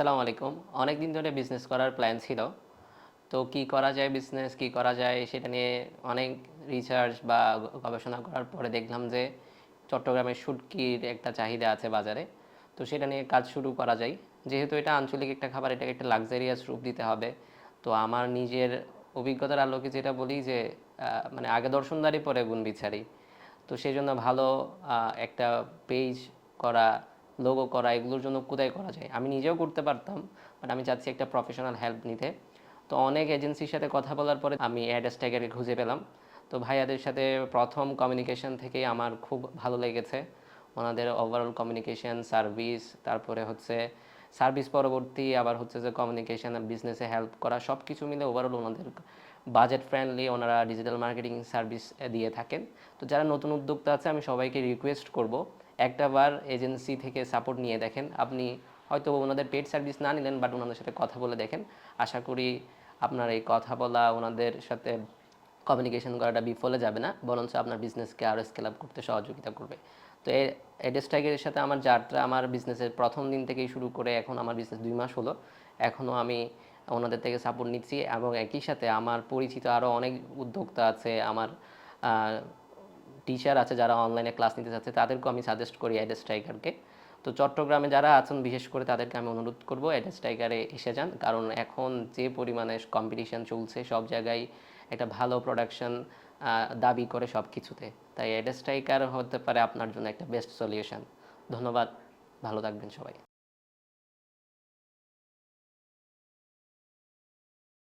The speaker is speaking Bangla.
আসসালামু আলাইকুম। অনেক দিন ধরে বিজনেস করার প্ল্যান ছিল। তো কি করা যায় বিজনেস কি করা যায় সেটা নিয়ে অনেক রিসার্চ বা গবেষণা করার পরে দেখলাম যে চট্টগ্রামের শুটকির একটা চাহিদা আছে বাজারে। তো সেটা নিয়ে কাজ শুরু করা যায়। যেহেতু এটা আঞ্চলিক একটা খাবার, এটাকে একটা লাক্সারিয়াস রূপ দিতে হবে। তো আমার নিজের অভিজ্ঞতার আলোকে যেটা বলি যে মানে আগে দর্শনদারি, পরে গুণ বিচারি তো সেই জন্য ভালো একটা পেজ করা লোগো করা, এগুলোর জন্য কোথায় করা যায়। আমি নিজেও করতে পারতাম বাট আমি চাচ্ছি একটা প্রফেশনাল হেল্প নিতে। তো অনেক এজেন্সির সাথে কথা বলার পরে আমি অ্যাড স্ট্যাগারকে খুঁজে পেলাম। তো ভাইয়াদের সাথে প্রথম কমিউনিকেশন থেকেই আমার খুব ভালো লেগেছে। ওনাদের ওভারঅল কমিউনিকেশন সার্ভিস তারপরে হচ্ছে সার্ভিস পরবর্তী আবার হচ্ছে যে কমিউনিকেশন বিজনেসে হেল্প করা সব কিছু মিলে ওভারঅল ওনাদের বাজেট ফ্রেন্ডলি ওনারা ডিজিটাল মার্কেটিং সার্ভিস দিয়ে থাকেন। তো যারা নতুন উদ্যোক্তা আছে, আমি সবাইকে রিকোয়েস্ট করব, একটা বার এজেন্সি থেকে সাপোর্ট নিয়ে দেখেন। আপনি হয়তো ওনাদের পেড সার্ভিস না নিলেন বাট ওনাদের সাথে কথা বলে দেখেন। আশা করি আপনার এই কথা বলা, ওনাদের সাথে কমিউনিকেশন করাটা বিফলে যাবে না, বরঞ্চ আপনার বিজনেসকে আরও স্কেল আপ করতে সহযোগিতা করবে। তো এই এডেস্টাইগের সাথে আমার যাত্রা, আমার বিজনেসের প্রথম দিন থেকেই শুরু করে এখন আমার বিজনেস দুই মাস হলো। এখনও আমি ওনাদের থেকে সাপোর্ট নিচ্ছি এবং একই সাথে আমার পরিচিত আরও অনেক উদ্যোক্তা আছে, আমার টিচার আছে যারা অনলাইনে ক্লাস নিতে চাচ্ছে, তাদেরকেও আমি সাজেস্ট করি অ্যাড স্ট্রাইকারকে তো চট্টগ্রামে যারা আছেন, বিশেষ করে তাদেরকে আমি অনুরোধ করব অ্যাড স্ট্রাইকারে এসে যান। কারণ এখন যে পরিমাণে কম্পিটিশন চলছে, সব জায়গায় একটা ভালো প্রোডাকশন দাবি করে সব কিছুতে তাই অ্যাড টাইগার হতে পারে আপনার জন্য একটা বেস্ট সলিউশন ধন্যবাদ, ভালো থাকবেন সবাই।